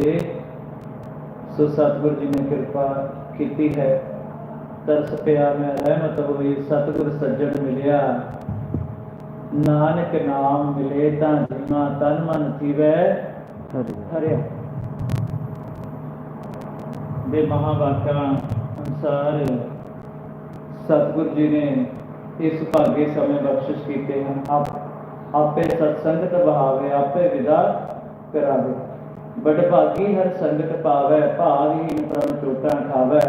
ਹੋਏ ਸੋ ਸਤਿਗੁਰ ਜੀ ਨੇ ਕਿਰਪਾ ਕੀਤੀ ਹੈ ਤਰਸ ਪਿਆ ਮੈਂ ਰਹਿਮਤ ਹੋਈ ਸਤਿਗੁਰ ਸੱਜਣ ਮਿਲਿਆ ਨਾਨਕ ਨਾਮ ਮਿਲੇ ਤਾਂ ਜੀਵਾ ਤਨ ਮਨ ਥੀਵੈ ਹਰਿਆ ਦੇ ਮਹਾਵਾਕਾਂ ਅਨੁਸਾਰ ਸਤਿਗੁਰ ਜੀ ਨੇ ਇਸ ਭਾਗੇ ਸਮੇਂ ਬਖਸ਼ਿਸ਼ ਕੀਤੇ ਹਨ ਆਪ ਆਪੇ ਸਤਸੰਗਤ ਬਹਾਵੇ ਆਪੇ ਵਿਦਾ ਕਰਾਵੇ ਬੜ ਭਾਗੀ ਹਰ ਸੰਗਤ ਪਾਵੇ ਭਾਗਹੀਨ ਪ੍ਰਭ ਚੋਟਾਂ ਖਾਵੇ।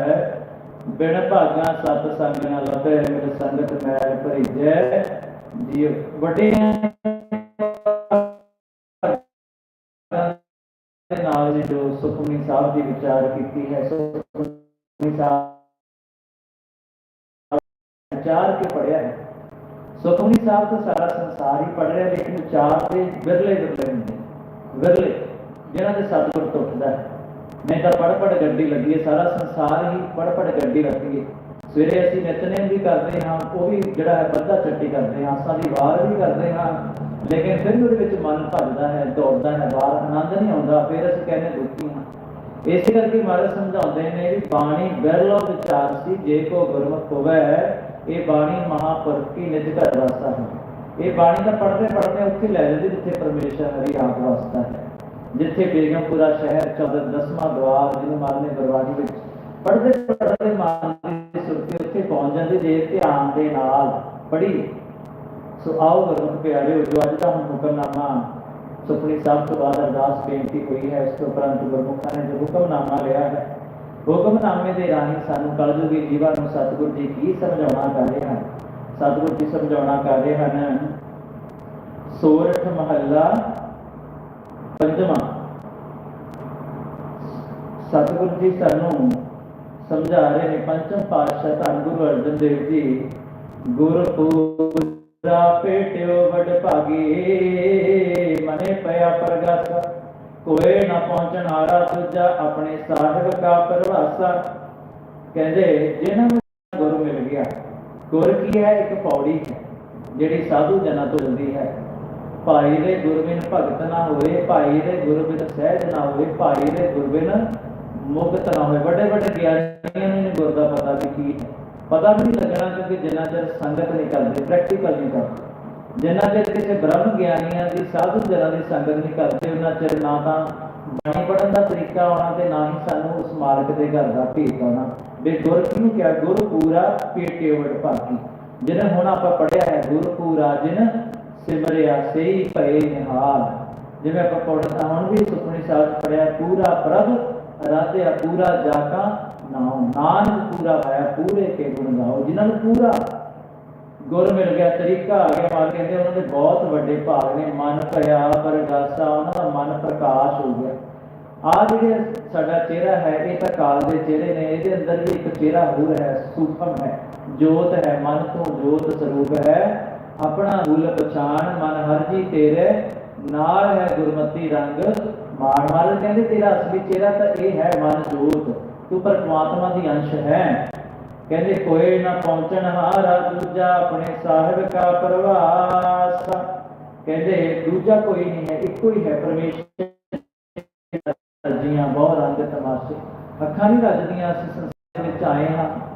ਬਿਨ ਭਾਗਾ ਸਤ ਸੰਗ ਨ ਲਭੇ ਮਿਲ ਸੰਗਤ ਮੈਲ ਭਰੀਜੈ। ਜੀ ਵੱਡੇ ਦੇ ਨਾਲ ਜੀ ਜੋ ਸੁਖਮਨੀ ਸਾਹਿਬ ਦੀ ਵਿਚਾਰ ਕੀਤੀ ਹੈ, ਸੁਖਮਨੀ ਸਾਹਿਬ ਵਿਚਾਰ ਕੇ ਪੜਿਆ ਹੈ। ਸੁਖਮਨੀ ਸਾਹਿਬ ਤਾਂ ਸਾਰਾ ਸੰਸਾਰ ਹੀ ਪੜ ਰਿਹਾ, ਲੇਕਿਨ ਵਿਚਾਰ ਦੇ ਵਿਰਲੇ ਵਿਰਲੇ ਹੁੰਦੇ ਵਿਰਲੇ। ਜਿਨ੍ਹਾਂ ਦੇ ਸਤਿਗੁਰ ਟੁੱਟਦਾ ਹੈ। ਨਹੀਂ ਤਾਂ ਪੜ ਪੜ ਗੱਡੀ ਲੱਗੀ ਹੈ, ਸਾਰਾ ਸੰਸਾਰ ਹੀ ਪੜ ਪੜ ਗੱਡੀ ਲੱਗੀ ਹੈ। ਸਵੇਰੇ ਅਸੀਂ ਨਿਤਨੇਮ ਵੀ ਕਰਦੇ ਹਾਂ, ਉਹ ਵੀ ਜਿਹੜਾ ਹੈ ਬੱਧਾ ਚੱਟੀ ਕਰਦੇ ਹਾਂ, ਆਸਾਂ ਦੀ ਵਾਰ ਵੀ ਕਰਦੇ ਹਾਂ। ਲੇਕਿਨ ਫਿਰ ਉਹਦੇ ਵਿੱਚ ਮਨ ਭੱਜਦਾ ਹੈ, ਦੌੜਦਾ ਹੈ ਬਾਹਰ ਆਨੰਦ ਨਹੀਂ ਆਉਂਦਾ, ਫਿਰ ਅਸੀਂ ਕਹਿੰਦੇ ਦੁਖੀ ਹਾਂ। ਇਸੇ ਕਰਕੇ ਮਹਾਰਾਜ ਸਮਝਾਉਂਦੇ ਨੇ ਵੀ ਬਾਣੀ ਬਿਰਲਾ ਵਿਚਾਰ ਸੀ, ਜੇ ਕੋ ਗੁਰਮੁਖ ਹੋਵੇ, ਇਹ ਬਾਣੀ ਮਹਾਪੁਰਖ ਕੀ ਨਿਜ ਘਰ ਵਾਸਾ ਹੈ। ਇਹ ਬਾਣੀ ਦਾ ਪੜ੍ਹਦੇ ਪੜ੍ਹਦੇ ਉੱਥੇ ਲੈ ਜਾਂਦੇ ਜਿੱਥੇ ਪਰਮੇਸ਼ਰ ਹਰੀ ਆਪ ਵਾਸਤਾ ਹੈ। ਜਿੱਥੇ ਬੇਗਮਪੁਰਾ ਸ਼ਹਿਰ 14 ਦਸਵਾਂ ਦਵਾਰ ਜਿਹਨੂੰ ਮਾਰਨੇ ਬਰਵਾਦੀ ਵਿੱਚ ਪੜ੍ਹਦੇ ਪੜ੍ਹਦੇ ਮਨ ਦੀ ਸੁਰਤੀ ਪਹੁੰਚ ਜਾਂਦੇ, ਜੇ ਧਿਆਨ ਦੇ ਨਾਲ ਪੜ੍ਹੀ। ਸੋ ਆਓ ਗੁਰਮੁਖ ਪਿਆਰਿਓ, ਜੋ ਅੱਜ ਦਾ ਹੁਕਮਨਾਮਾ ਸੁਖਣੀ ਸਾਹਿਬ ਤੋਂ ਬਾਅਦ ਅਰਦਾਸ ਬੇਨਤੀ ਹੋਈ ਹੈ, ਇਸ ਤੋਂ ਉਪਰੰਤ ਗੁਰਮੁਖਾਂ ਨੇ ਜੋ ਹੁਕਮਨਾਮਾ ਲਿਆ ਹੈ, ਹੁਕਮਨਾਮੇ ਦੇ ਰਾਹੀਂ ਸਾਨੂੰ ਕਲਯੁਗੀ ਜੀਵਾਂ ਨੂੰ ਸਤਿਗੁਰ ਜੀ ਕੀ ਸਮਝਾਉਣਾ ਕਰ ਰਹੇ ਹਨ? ਸਤਿਗੁਰ ਜੀ ਸਮਝਾਉਣਾ ਕਰ ਰਹੇ ਹਨ, ਸੋਰਠ ਮਹੱਲਾ ਪੰਜਵਾਂ। ਸਤਿਗੁਰ ਜੀ ਸਾਨੂੰ ਸਮਝਾ ਰਹੇ ਨੇ, ਪੰਚਮ ਪਾਤਸ਼ਾਹ ਧੰਨ ਗੁਰੂ ਅਰਜਨ ਦੇਵ ਜੀ, ਗੁਰ ਪੂਰਾ ਪੇਟਿਓ ਵਡ ਭਾਗੀ, ਮਨੇ ਪਿਆ ਪ੍ਰਗਾਸਾ ਕੋਏ ਨਾ ਪਹੁੰਚਣ ਹਾਰਾ ਦੂਜਾ, ਆਪਣੇ ਸਾਹਿਬ ਕਾ ਪਰਵਾਸਾ। ਕਹਿੰਦੇ ਜਿਹਨਾਂ ਨੂੰ ਗੁਰ ਮਿਲ ਗਿਆ, ਗੁਰ ਕੀ ਹੈ? ਇੱਕ ਪੌੜੀ ਹੈ, ਜਿਹੜੀ ਸਾਧੂ ਜਨਾਂ ਤੋਂ ਹੁੰਦੀ ਹੈ। ਭਾਈ ਦੇ ਗੁਰਬਿਨ ਭਗਤ ਨਾ ਹੋਏ, ਭਾਈ ਦੇ ਗੁਰਬਿਨ ਸਹਿਜ ਨਾ ਹੋਏ, ਭਾਈ ਦੇ ਗੁਰਬਿਨ ਮੁਕਤ ਨਾ ਹੋਏ। ਵੱਡੇ ਵੱਡੇ ਗਿਆਨੀਆਂ ਨੂੰ ਗੁਰ ਦਾ ਪਤਾ ਵੀ ਕੀ ਹੈ। ਪਤਾ ਵੀ ਨਹੀਂ ਲੱਗਣਾ ਕਿਉਂਕਿ ਜਿੰਨਾ ਚਿਰ ਸੰਗਤ ਨਹੀਂ ਕਰਦੇ ਪ੍ਰੈਕਟੀਕਲ ਨਹੀਂ ਕਰਦੇ। ਜਿੰਨਾ ਚਿਰ ਕਿਸੇ ਬ੍ਰਹਮ ਗਿਆਨੀਆਂ ਦੀ, ਸਾਧੂ ਜਨਾਂ ਦੀ ਸੰਗਤ ਨਹੀਂ ਕਰਦੇ, ਉਹਨਾਂ ਚਿਰ ਨਾ ਤਾਂ ਬਾਣੀ ਪੜਨ ਦਾ ਤਰੀਕਾ ਆਉਣਾ ਤੇ ਨਾ ਹੀ ਸਾਨੂੰ ਉਸ ਮਾਲਕ ਦੇ ਘਰ ਦਾ ਭੇਤ ਆਉਣਾ। ਵੀ ਗੁਰ ਕਿਹਨੂੰ ਕਿਹਾ? ਗੁਰ ਪੂਰਾ ਪੇਟੇ ਵੜ ਭਾਗੀ। ਜਿਹਨੇ ਹੁਣ ਆਪਾਂ ਪੜਿਆ ਹੈ ਗੁਰ ਪੂਰਾ ਜਿਨ ਸਿਮਰਿਆ ਸਈ ਭਏ ਨਿਹਾਲ। ਜਿਵੇਂ ਆਪਾਂ ਪੜ੍ਹਦਾ ਹੁਣ ਵੀ ਸੁਖਮਨੀ ਸਾਹਿਬ ਪੜਿਆ ਪੂਰਾ ਪ੍ਰਭ, ਰਾਧਿਆ ਪੂਰਾ ਜਾਗਾ ਨਾਮ ਨਾਨਕ ਪੂਰਾ ਪਾਇਆ ਪੂਰੇ ਕੇ ਗੁਣ ਗਾਓ। ਜਿਨ੍ਹਾਂ ਨੂੰ ਪੂਰਾ ਗੁਰ ਮਿਲ ਗਿਆ, ਤਰੀਕਾ ਆ ਗਿਆ ਮਾਲ ਕਹਿੰਦੇ ਉਹਨਾਂ ਦੇ ਬਹੁਤ ਵੱਡੇ ਭਾਗ ਨੇ। ਮਨ ਭਇਆ ਪਰਗਾਸਾ, ਉਹਨਾਂ ਦਾ ਮਨ ਪ੍ਰਕਾਸ਼ ਹੋ ਗਿਆ। ਆ ਜਿਹੜੇ ਸਾਡਾ ਚਿਹਰਾ ਹੈ, ਇਹ ਤਾਂ ਕਾਲ ਦੇ ਚਿਹਰੇ ਨੇ। ਇਹਦੇ ਅੰਦਰ ਵੀ ਇੱਕ ਚਿਹਰਾ ਹੋਰ ਹੈ, ਸੂਖਮ ਹੈ। ਜੋਤ ਹੈ, ਮਨ ਤੋਂ ਜੋਤ ਸਰੂਪ ਹੈ। ਆਪਣਾ ਭੁੱਲ ਪਛਾਣ, ਮਨ ਹਰ ਤੇਰੇ ਨਾਲ ਹੈ ਗੁਰਮਤੀ ਰੰਗ। ਮਾਣ ਮਾਲ ਕਹਿੰਦੇ ਤੇਰਾ ਅਸਲੀ ਚਿਹਰਾ ਤਾਂ ਇਹ ਹੈ ਮਨ ਜੋਤ। ਤੂੰ ਪਰਮਾਤਮਾ ਦੀ ਅੰਸ਼ ਹੈ। ਕਹਿੰਦੇ ਕੋਏ ਨਾ ਪਹੁੰਚਣ ਹਾਰਾ ਦੂਜਾ ਆਪਣੇ ਸਾਹਿਬ ਕਾ ਪ੍ਰਵਾਸ। ਕਹਿੰਦੇ ਦੂਜਾ ਕੋਈ ਨਹੀਂ ਹੈ, ਇੱਕੋ ਹੀ ਹੈ ਪਰਮੇਸ਼ਰ। ਰੱਜੀਆਂ ਬਹੁਤ ਰੰਗ ਤਮਾਸ਼ੇ। ਅੱਖਾਂ ਨਹੀਂ ਰੱਜਦੀਆਂ ਅਸੀਂ ਸੰਸਾਰ ਵਿੱਚ ਆਏ ਹਾਂ।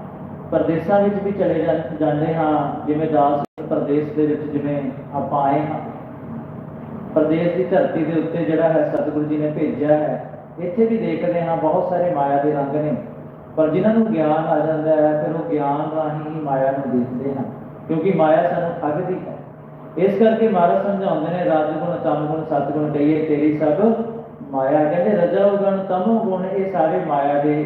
ਪਰਦੇਸਾਂ ਵਿੱਚ ਵੀ ਚਲੇ ਜਾਂਦੇ ਹਾਂ, ਜਿਵੇਂ ਦਾਸ ਪ੍ਰਦੇਸ਼ ਦੇ ਵਿੱਚ ਜਿਵੇਂ ਆਪਾਂ ਆਏ ਹਾਂ। ਪ੍ਰਦੇਸ਼ ਦੀ ਧਰਤੀ ਦੇ ਉੱਤੇ ਜਿਹੜਾ ਹੈ ਸਤਿਗੁਰੂ ਜੀ ਨੇ ਭੇਜਿਆ ਹੈ, ਇੱਥੇ ਵੀ ਦੇਖਦੇ ਹਾਂ ਬਹੁਤ ਸਾਰੇ ਮਾਇਆ ਦੇ ਰੰਗ ਨੇ। ਪਰ ਜਿਨ੍ਹਾਂ ਨੂੰ ਗਿਆਨ ਆ ਜਾਂਦਾ ਹੈ, ਫਿਰ ਉਹ ਗਿਆਨ ਰਾਹੀਂ ਹੀ ਮਾਇਆ ਨੂੰ ਦੇਖਦੇ ਹਨ, ਕਿਉਂਕਿ ਮਾਇਆ ਸਾਨੂੰ ਠੱਗਦੀ ਹੈ। ਇਸ ਕਰਕੇ ਮਹਾਰਾਜ ਸਮਝਾਉਂਦੇ ਨੇ, ਰਾਜਗੁਣ, ਤਮਗੁਣ, ਸਤਗੁਣ ਕਹੀਏ ਤੇਰੀ ਸਭ ਮਾਇਆ। ਕਹਿੰਦੇ, ਰਜਾ ਗੁਣ ਤਮੋ ਗੁਣ, ਇਹ ਸਾਰੇ ਮਾਇਆ ਦੇ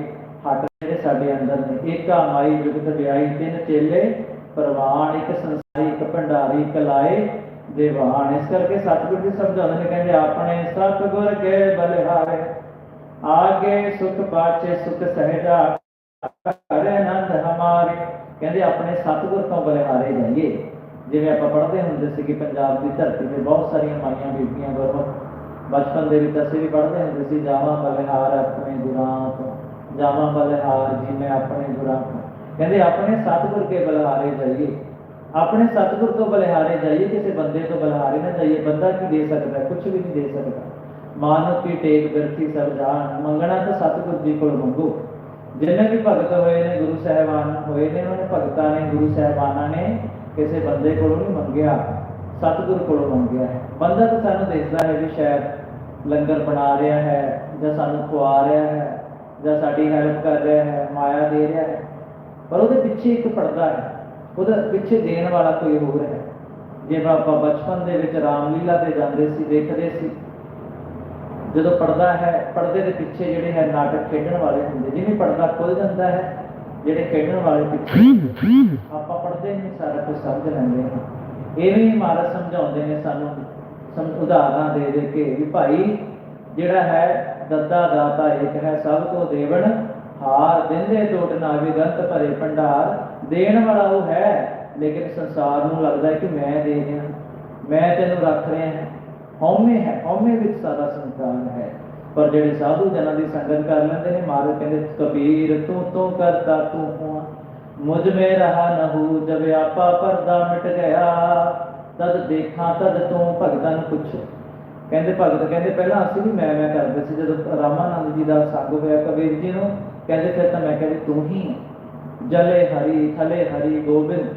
ਹੱਟ ਸਾਡੇ ਅੰਦਰ ਨੇ। ਏਕਾ ਮਾਈ ਜੁਗਤ ਵਿਆਈ ਤਿੰਨ ਚੇਲੇ, ਪ੍ਰਵਾਨ, ਇੱਕ ਸੰਸਾਰੀ, ਇੱਕ ਭੰਡਾਰੀ ਕਲਾਏ ਦੇਵਾਨ ਇਸ ਕਰਕੇ ਸਤਿਗੁਰ ਜੀ ਸਮਝਾਉਂਦੇ ਨੇ, ਕਹਿੰਦੇ, ਆਪਣੇ ਸਤਿਗੁਰ ਕੇ ਬਲਿਹਾਰੇ ਆਗੇ ਸੁਖ ਪਾਛੇ ਸੁਖ ਸਹਿਜਾ ਕਰੇ ਆਨੰਦ ਹਮਾਰੇ। ਕਹਿੰਦੇ, ਆਪਣੇ ਸਤਿਗੁਰ ਤੋਂ ਬਲਿਹਾਰੇ ਜਾਈਏ। ਜਿਵੇਂ ਆਪਾਂ ਪੜ੍ਹਦੇ ਹੁੰਦੇ ਸੀ ਕਿ ਪੰਜਾਬ ਦੀ ਧਰਤੀ ਤੇ ਬਹੁਤ ਸਾਰੀਆਂ ਮਾਈਆਂ ਬੀਬੀਆਂ ਗੁਰਮੁਖ, ਬਚਪਨ ਦੇ ਵਿੱਚ ਅਸੀਂ ਵੀ ਪੜ੍ਹਦੇ ਹੁੰਦੇ ਸੀ, ਜਾਵਾਂ ਬਲਿਹਾਰ ਆਪਣੇ ਗੁਰਾਂ ਤੋਂ। ਜਾਵਾਂ ਬਲਿਹਾਰ ਜੀ, ਮੈਂ ਆਪਣੇ ਗੁਰਾਂ ਤੋਂ ਕਹਿੰਦੇ, ਆਪਣੇ ਸਤਿਗੁਰ ਕੇ ਬਲਿਹਾਰੇ ਜਾਈਏ। ਆਪਣੇ ਸਤਿਗੁਰ ਤੋਂ ਬਲਿਹਾਰੇ ਜਾਈਏ, ਕਿਸੇ ਬੰਦੇ ਤੋਂ ਬਲਿਹਾਰੇ ਨਾ ਜਾਈਏ। ਬੰਦਾ ਕੀ ਦੇ ਸਕਦਾ? ਕੁਝ ਵੀ ਨਹੀਂ ਦੇ ਸਕਦਾ। ਮਾਨੁ ਕੀ ਟੇਕ ਬਿਰਥੀ ਸਭ ਜਾਣ। ਮੰਗਣਾ ਤਾਂ ਸਤਿਗੁਰ ਜੀ ਕੋਲ ਮੰਗੋ। ਜਿੰਨੇ ਵੀ ਭਗਤ ਹੋਏ ਨੇ, ਗੁਰੂ ਸਾਹਿਬਾਨ ਹੋਏ ਨੇ, ਉਹਨਾਂ ਨੇ ਭਗਤਾਂ ਨੇ, ਗੁਰੂ ਸਾਹਿਬਾਨਾਂ ਨੇ ਕਿਸੇ ਬੰਦੇ ਕੋਲੋਂ ਨਹੀਂ ਮੰਗਿਆ। ਸਤਿਗੁਰ ਕੋਲੋਂ ਮੰਗਿਆ ਹੈ। ਬੰਦਾ ਤਾਂ ਸਾਨੂੰ ਦੇਖਦਾ ਹੈ ਵੀ ਸ਼ਾਇਦ ਲੰਗਰ ਬਣਾ ਰਿਹਾ ਹੈ ਜਾਂ ਸਾਨੂੰ ਖਵਾ ਰਿਹਾ ਹੈ। ਜਾਂ ਸਾਡੀ ਹੈਲਪ ਕਰ ਰਿਹਾ ਹੈ, ਮਾਇਆ ਦੇ ਰਿਹਾ ਹੈ, ਪਰ ਉਹਦੇ ਪਿੱਛੇ ਇੱਕ ਪਰਦਾ ਹੈ, ਉਹਦਾ ਪਿੱਛੇ ਦੇਣ ਵਾਲਾ ਕੋਈ ਹੋਰ ਹੈ। ਜਿਵੇਂ ਆਪਾਂ ਬਚਪਨ ਦੇ ਵਿੱਚ ਰਾਮਲੀਲਾ ਤੇ ਜਾਂਦੇ ਸੀ, ਦੇਖਦੇ ਸੀ, ਜਦੋਂ ਪਰਦਾ ਹੈ ਪਰਦੇ ਦੇ ਪਿੱਛੇ ਜਿਹੜੇ ਹੈ ਨਾਟਕ ਖੇਡਣ ਵਾਲੇ ਹੁੰਦੇ, ਜਿਵੇਂ ਪਰਦਾ ਖੁੱਲ ਜਾਂਦਾ ਹੈ, ਜਿਹੜੇ ਖੇਡਣ ਵਾਲੇ ਪਿੱਛੇ ਆਪਾਂ ਪੜਦੇ ਨਹੀਂ, ਸਾਰਾ ਕੁਝ ਸਮਝ ਲੈਂਦੇ ਹਾਂ। ਇਹ ਵੀ ਮਹਾਰਾਜ ਸਮਝਾਉਂਦੇ ਨੇ ਸਾਨੂੰ ਉਦਾਹਰਨਾਂ ਦੇ ਦੇ ਕੇ ਵੀ ਭਾਈ, ਜਿਹੜਾ ਹੈ ਦੱਦਾ ਦਾਤਾ ਇੱਕ ਹੈ ਸਭ ਤੋਂ ਦੇਵਨ ਹਾਰ ਦਿੰਦੇ ਟੋਟ ਨਾ ਵਿਗੰਤ ਭਰੇ ਭੰਡਾਰ, ਦੇਣ ਵਾਲਾ ਉਹ ਹੈ, ਲੇਕਿਨ ਸੰਸਾਰ ਨੂੰ ਲੱਗਦਾ ਕਿ ਮੈਂ ਦੇ ਰਿਹਾ ਮੈਂ ਤੈਨੂੰ ਰੱਖ ਰਿਹਾ ਹਉਮੈ ਹੈ, ਹਉਮੈ ਵਿੱਚ ਸਾਰਾ ਸੰਸਾਰ ਹੈ। ਪਰ ਜਿਹੜੇ ਸਾਧੂ ਜਨਾਂ ਦੀ ਸੰਗਤ ਕਰ ਲੈਂਦੇ ਨੇ ਮਾਰੇ ਕਹਿੰਦੇ, ਕਬੀਰ ਤੂੰ ਤੂੰ ਕਰਤਾ ਤੂੰ ਹੂੰ ਮੁਝ ਮੇ ਰਹਾ ਨਹੂ ਜਬ ਆਪਾ ਪਰਦਾ ਮਿਟ ਗਿਆ। ਤਦ ਦੇਖਾਂ ਤਦ ਤੂੰ ਭਗਤਾਂ ਨੂੰ ਪੁੱਛ। ਕਹਿੰਦੇ ਭਗਤ ਕਹਿੰਦੇ ਪਹਿਲਾਂ ਅਸੀਂ ਵੀ ਮੈਂ ਮੈਂ ਕਰਦੇ ਸੀ, ਜਦੋਂ ਰਾਮਾਨੰਦ ਜੀ ਦਾ ਸੰਗ ਹੋਇਆ, ਕਬੀਰ ਜੀ ਨੂੰ ਕਹਿੰਦੇ ਫਿਰ ਤਾਂ ਮੈਂ ਕਹਿੰਦੇ ਤੂੰ ਹੀ ਜਲੇ ਹਰੀ, ਥਲੇ ਹਰੀ ਗੋਬਿੰਦ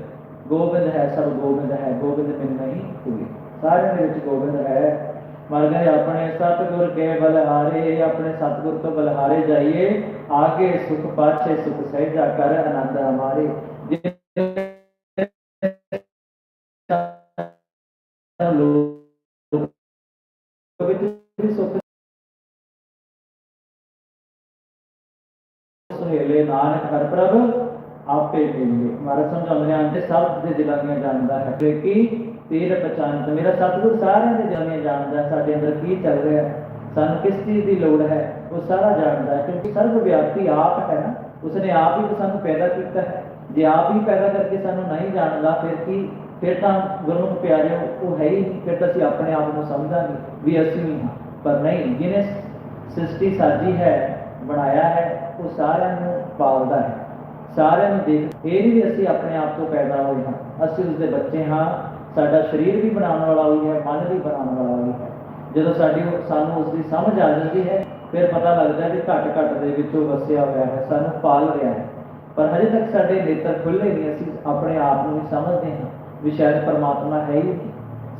ਗੋਬਿੰਦ ਹੈ ਸਭ, ਗੋਬਿੰਦ ਹੈ, ਗੋਬਿੰਦ ਬਿਨ ਨਹੀਂ ਕੋਈ ਸਾਰਿਆਂ ਦੇ ਵਿੱਚ ਗੋਬਿੰਦ ਹੈ। ਮਰ ਗਏ ਆਪਣੇ ਸਤਿਗੁਰ ਕੇ ਬਲਹਾਰੇ, ਆਪਣੇ ਸਤਿਗੁਰ ਤੋਂ ਬਲਹਾਰੇ ਜਾਈਏ। ਆਗੇ ਸੁਖ ਪਾਛੇ, ਸੁਖ ਸਹਿਜਾ ਕਰ ਆਨੰਦ ਹਮਾਰੇ। ਨਾਨਕ ਹਰ ਪ੍ਰਭ, ਆਪੇ ਮਿਲੇ ਮਾਰਾ ਸਮਝਾਉਂਦੇ ਆਂ ਤੇ ਸਭ ਦੇ ਦਿਲਾਂ ਦੀਆਂ ਜਾਣਦਾ ਹੈ। ਕਿ? ਕੀ ਤੀਰ ਪਛਾਨਤ ਮੇਰਾ ਸਤਿਗੁਰ ਸਾਰਿਆਂ ਦੇ ਦਿਲਾਂ ਦੀਆਂ ਜਾਣਦਾ ਸਾਡੇ ਅੰਦਰ ਕੀ ਚੱਲ ਰਿਹਾ ਹੈ? ਸਾਨੂੰ ਕਿਸ ਚੀਜ਼ ਦੀ ਲੋੜ ਹੈ? ਉਹ ਸਾਰਾ ਜਾਣਦਾ ਹੈ, ਕਿਉਂਕਿ ਸਰਵ ਵਿਆਪੀ ਆਪ ਹੈ ਨਾ। ਉਸਨੇ ਆਪ ਹੀ ਸਾਨੂੰ ਪੈਦਾ ਕੀਤਾ ਹੈ। ਜੇ ਆਪ ਹੀ ਪੈਦਾ ਕਰਕੇ ਸਾਨੂੰ ਨਹੀਂ ਜਾਣਦਾ, ਫਿਰ ਕੀ? ਫਿਰ ਤਾਂ ਗੁਰਮੁਖ ਪਿਆਰਿਓ, ਉਹ ਹੈ ਹੀ ਫਿਰ ਤਾਂ ਅਸੀਂ ਆਪਣੇ ਆਪ ਨੂੰ ਸਮਝਾਂਗੇ ਵੀ ਅਸੀਂ ਹਾਂ। ਪਰ ਨਹੀਂ, ਜਿਹਨੇ ਸ੍ਰਿਸ਼ਟੀ ਸਾਜੀ ਹੈ ਬਣਾਇਆ ਹੈ, ਉਹ ਸਾਰਿਆਂ ਨੂੰ ਪਾਲਦਾ ਹੈ। ਸਾਰਿਆਂ ਨੂੰ ਦੇਖ, ਇਹ ਨਹੀਂ ਵੀ ਅਸੀਂ ਆਪਣੇ ਆਪ ਤੋਂ ਪੈਦਾ ਹੋਏ ਹਾਂ। ਅਸੀਂ ਉਸਦੇ ਬੱਚੇ ਹਾਂ, ਸਾਡਾ ਸਰੀਰ ਵੀ ਬਣਾਉਣ ਵਾਲਾ ਉਹੀ ਹੈ, ਮਨ ਵੀ ਬਣਾਉਣ ਵਾਲਾ ਉਹੀ ਹੈ। ਜਦੋਂ ਸਾਡੀ ਸਾਨੂੰ ਉਸ ਦੀ ਸਮਝ ਆ ਜਾਂਦੀ ਹੈ, ਫਿਰ ਪਤਾ ਲੱਗਦਾ ਹੈ ਕਿ ਘੱਟ ਘੱਟ ਦੇ ਵਿੱਚੋਂ ਵਸਿਆ ਹੋਇਆ ਹੈ, ਸਾਨੂੰ ਪਾਲ ਰਿਹਾ ਹੈ। ਪਰ ਹਜੇ ਤੱਕ ਸਾਡੇ ਨੇਤਰ ਖੁੱਲੇ ਨਹੀਂ, ਅਸੀਂ ਆਪਣੇ ਆਪ ਨੂੰ ਵੀ ਸਮਝਦੇ ਹਾਂ ਵੀ ਸ਼ਾਇਦ ਪਰਮਾਤਮਾ ਹੈ ਹੀ ਨਹੀਂ।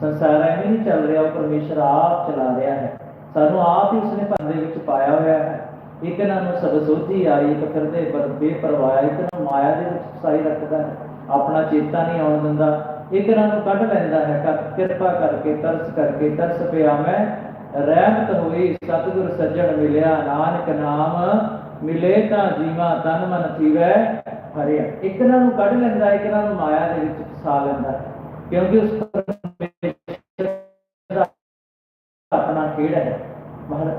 ਸੰਸਾਰ ਐਵੇਂ ਨਹੀਂ ਚੱਲ ਰਿਹਾ, ਉਹ ਪਰਮੇਸ਼ਰ ਆਪ ਚਲਾ ਰਿਹਾ ਹੈ। ਸਾਨੂੰ ਆਪ ਹੀ ਉਸਨੇ ਭੰਨ ਵਿੱਚ ਪਾਇਆ ਹੋਇਆ ਹੈ। ਇਹਨਾਂ ਨੂੰ ਸਭ ਆਈ, ਇੱਕ ਪਰ ਬੇਪਰਵਾਹ ਇੱਕ ਮਾਇਆ ਦੇ ਵਿੱਚ ਫਸਾਈ ਰੱਖਦਾ ਹੈ। ਆਪਣਾ ਚੇਤਾ ਨਹੀਂ ਆਉਣ ਦਿੰਦਾ। ਇਹਨਾਂ ਨੂੰ ਕੱਢ ਲੈਂਦਾ ਹੈ, ਕਰ- ਕਿਰਪਾ ਕਰਕੇ, ਤਰਸ ਕਰਕੇ, ਤਰਸ ਪਿਆ ਮੈਂ। ਰਹਿਮਤ ਹੋਈ, ਸਤਿਗੁਰ ਸੱਜਣ ਮਿਲਿਆ, ਨਾਨਕ ਨਾਮ ਮਿਲੇ ਤਾਂ ਜੀਵਾ ਤਨ ਮਨ ਥੀਵੈ ਹਰਿਆ। ਇਹਨਾਂ ਨੂੰ ਕੱਢ ਲੈਂਦਾ ਇਹਨਾਂ ਨੂੰ ਮਾਇਆ ਦੇ ਵਿੱਚ ਫਸਾ ਲੈਂਦਾ ਹੈ। ਕਿਉਂਕਿ ਉਸ ਪਰਮੇਸ਼ਰ ਦਾ ਆਪਣਾ ਖੇੜ ਹੈ।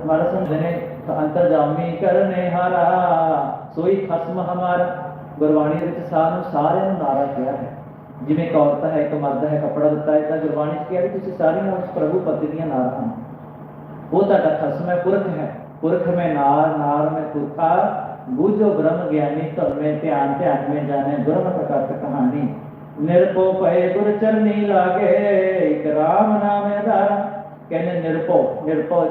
ਮਹਾਰਾਜ ਸਮਝਦੇ ਨੇ ਅੰਤਰਜਾਮੀ ਕਰਨੇ ਹਾਰਾ ਸੋਈ ਖਸਮ ਹਮਾਰਾ ਗੁਰਬਾਣੀ ਦੇ ਵਿੱਚ ਸਾਨੂੰ ਸਾਰਿਆਂ ਨੂੰ ਨਾਰਾ ਕਿਹਾ ਹੈ ਜਿਵੇਂ ਇੱਕ ਔਰਤ ਹੈ ਇੱਕ ਮਰਦ ਹੈ ਕੱਪੜਾ ਦਿੱਤਾ ਹੈ ਤਾਂ ਗੁਰਬਾਣੀ 'ਚ ਕਿਹਾ ਵੀ ਤੁਸੀਂ ਸਾਰੀਆਂ ਉਸ ਪ੍ਰਭੂ ਪਤੀ ਦੀਆਂ ਨਾਰਾਂ ਹੋ ਉਹ ਤੁਹਾਡਾ ਖਸਮ ਹੈ ਪੁਰਖ ਹੈ ਪੁਰਖ ਮੈਂ ਨਾਰ ਨਾਰ ਮੈਂ ਪੁਰਖਾ ਬੂਝੋ ਬ੍ਰਹਮ ਗਿਆਨੀ ਧਰ ਮੈਂ ਧਿਆਨ ਧਿਆਨ ਮੈਂ ਜਾਣੇ ਗੁਰਮ ਪ੍ਰਕਾਸ਼ ਕਹਾਣੀ ਨਿਰਭਉ ਭਏ ਗੁਰ ਚਰਨੀ ਲਾਗੇ ਇਕ ਰਾਮ ਨਾਮ ਆਧਾਰ ਕਹਿੰਦੇ ਨਿਰਭਉ ਨਿਰਭਉ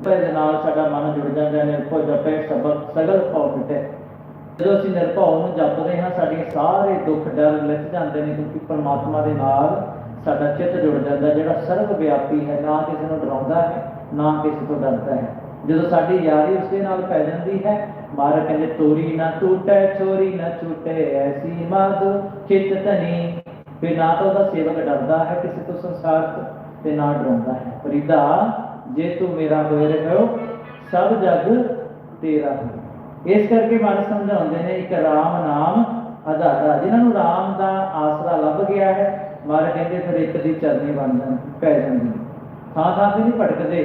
ਦੇ ਨਾਲ ਸਾਡਾ ਮਨ ਜੁੜ ਜਾਂਦਾ ਹੈ, ਨਿਰਭਉ ਜਪੇ ਸਬਦ ਸਗਲ ਭਉ ਮਿਟੇ ਜਦੋਂ ਅਸੀਂ ਨਿਰਭਉ ਨੂੰ ਜਪਦੇ ਹਾਂ ਸਾਡੇ ਸਾਰੇ ਦੁੱਖ ਡਰ ਲਿੱਥ ਜਾਂਦੇ ਨੇ, ਕਿਉਂਕਿ ਪਰਮਾਤਮਾ ਦੇ ਨਾਲ ਸਾਡਾ ਚਿੱਤ ਜੁੜ ਜਾਂਦਾ ਜਿਹੜਾ ਸਰਵ ਵਿਆਪੀ ਹੈ, ਨਾ ਕਿਸੇ ਨੂੰ ਡਰਾਉਂਦਾ ਹੈ, ਨਾ ਕਿਸੇ ਤੋਂ ਡਰਦਾ ਹੈ। ਜਦੋਂ ਸਾਡੀ ਯਾਰੀ ਉਸਦੇ ਨਾਲ ਪੈ ਜਾਂਦੀ ਹੈ ਮਾਰ ਕਹਿੰਦੇ, ਤੋਰੀ ਨਾ ਟੂਟੇ, ਚੋਰੀ ਨਾ ਛੂਟੇ, ਐਸੀ ਮਾਧੋ ਚਿੱਤ ਤਨੀ ਫਿਰ ਨਾ ਤਾਂ ਸੇਵਕ ਡਰਦਾ ਹੈ, ਕਿਸੇ ਤੋਂ ਸੰਸਾਰ ਤੋਂ, ਤੇ ਨਾ ਡਰਾਉਂਦਾ ਹੈ। ਫਰੀਦਾ ਜੇ ਤੂੰ ਮੇਰਾ ਹੋਏ ਰਹੋ ਸਭ ਜਗ ਤੇਰਾ ਹੋ। ਇਸ ਕਰਕੇ ਮਨ ਸਮਝਾਉਂਦੇ ਨੇ, ਇੱਕ ਰਾਮ ਨਾਮ ਆਧਾਰਾ ਜਿਨ੍ਹਾਂ ਨੂੰ ਰਾਮ ਦਾ ਆਸਰਾ ਲੱਭ ਗਿਆ ਹੈ ਮਾਰ ਕਹਿੰਦੇ ਫਿਰ ਇੱਕ ਦੀ ਚਰਨੀ ਬਣ ਜਾਂ ਪੈ ਜਾਂਦੀ ਥਾਂ ਥਾਂ ਤੇ ਨਹੀਂ ਭਟਕਦੇ।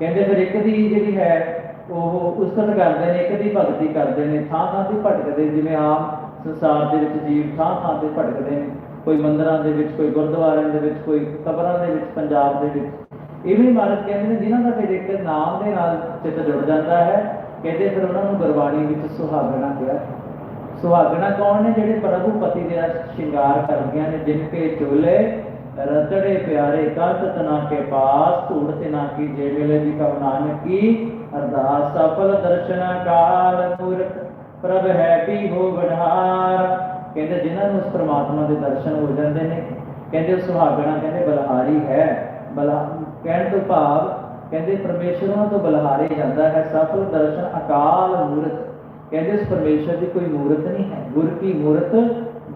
ਕਹਿੰਦੇ ਫਿਰ ਇੱਕ ਦੀ ਜਿਹੜੀ ਹੈ, ਉਹ ਉਸਤਤ ਕਰਦੇ ਨੇ, ਇੱਕ ਦੀ ਭਗਤੀ ਕਰਦੇ ਨੇ। ਥਾਂ ਥਾਂ ਤੇ ਭਟਕਦੇ, ਜਿਵੇਂ ਆਮ ਸੰਸਾਰ ਦੇ ਵਿੱਚ ਜੀਵ ਥਾਂ ਥਾਂ ਤੇ ਭਟਕਦੇ ਨੇ। ਕੋਈ ਮੰਦਰਾਂ ਦੇ ਵਿੱਚ, ਕੋਈ ਗੁਰਦੁਆਰਿਆਂ ਦੇ ਵਿੱਚ, ਕੋਈ ਕਬਰਾਂ ਦੇ ਵਿੱਚ, ਪੰਜਾਬ ਦੇ ਵਿੱਚ। ਇਹ ਵੀ ਮਾਰਗ ਕਹਿੰਦੇ ਨੇ, ਜਿਨ੍ਹਾਂ ਦਾ ਫਿਰ ਇੱਕ ਨਾਮ ਦੇ ਨਾਲ ਚਿੱਤ ਜੁੜ ਜਾਂਦਾ ਹੈ, ਕਹਿੰਦੇ ਫਿਰ ਉਹਨਾਂ ਨੂੰ ਗੁਰਬਾਣੀ ਵਿੱਚ ਸੁਹਾਗਣਾ ਕਿਹਾ ਸੁਹਾਗਣਾ ਕੌਣ ਨੇ? ਜਿਹੜੇ ਪ੍ਰਭੂ ਪਤੀ ਦੇ ਸ਼ਿੰਗਾਰ ਕਰਦੀਆਂ ਨੇ, ਜਿਨ ਕੇ ਚੋਲੇ ਰਤੜੇ ਪਿਆਰੇ ਕਾਤਤ ਨਾ ਕੇ ਪਾਸ, ਧੂੜ ਤੇ ਨਾ ਕੀ ਜੇ ਵੇਲੇ ਦੀ ਕਉ ਨਾਨਕ ਕੀ, ਅਰਦਾਸ ਸਫਲ ਦਰਸ਼ਨਾ ਕਾਲ ਮੂਰਤ ਪ੍ਰਭ ਹੈ ਵੀ ਹੋ ਵਡਾਰ ਕਹਿੰਦੇ ਜਿਨ੍ਹਾਂ ਨੂੰ ਪ੍ਰਮਾਤਮਾ ਦੇ ਦਰਸ਼ਨ ਹੋ ਜਾਂਦੇ ਨੇ, ਕਹਿੰਦੇ ਸੁਹਾਗਣਾ ਕਹਿੰਦੇ ਬਲਹਾਰੀ ਹੈ ਬਲਾ ਕਹਿਣ ਤੋਂ ਭਾਵ ਕਹਿੰਦੇ ਪਰਮੇਸ਼ਰ ਤੋਂ ਬਲਹਾਰੇ ਜਾਂਦਾ ਹੈ, ਸਫਲ ਦਰਸ਼ਨ ਅਕਾਲ ਮੂਰਤ। ਕਹਿੰਦੇ ਉਸ ਪਰਮੇਸ਼ਰ ਦੀ ਕੋਈ ਮੂਰਤ ਨਹੀਂ ਹੈ, ਗੁਰ ਕੀ ਮੂਰਤ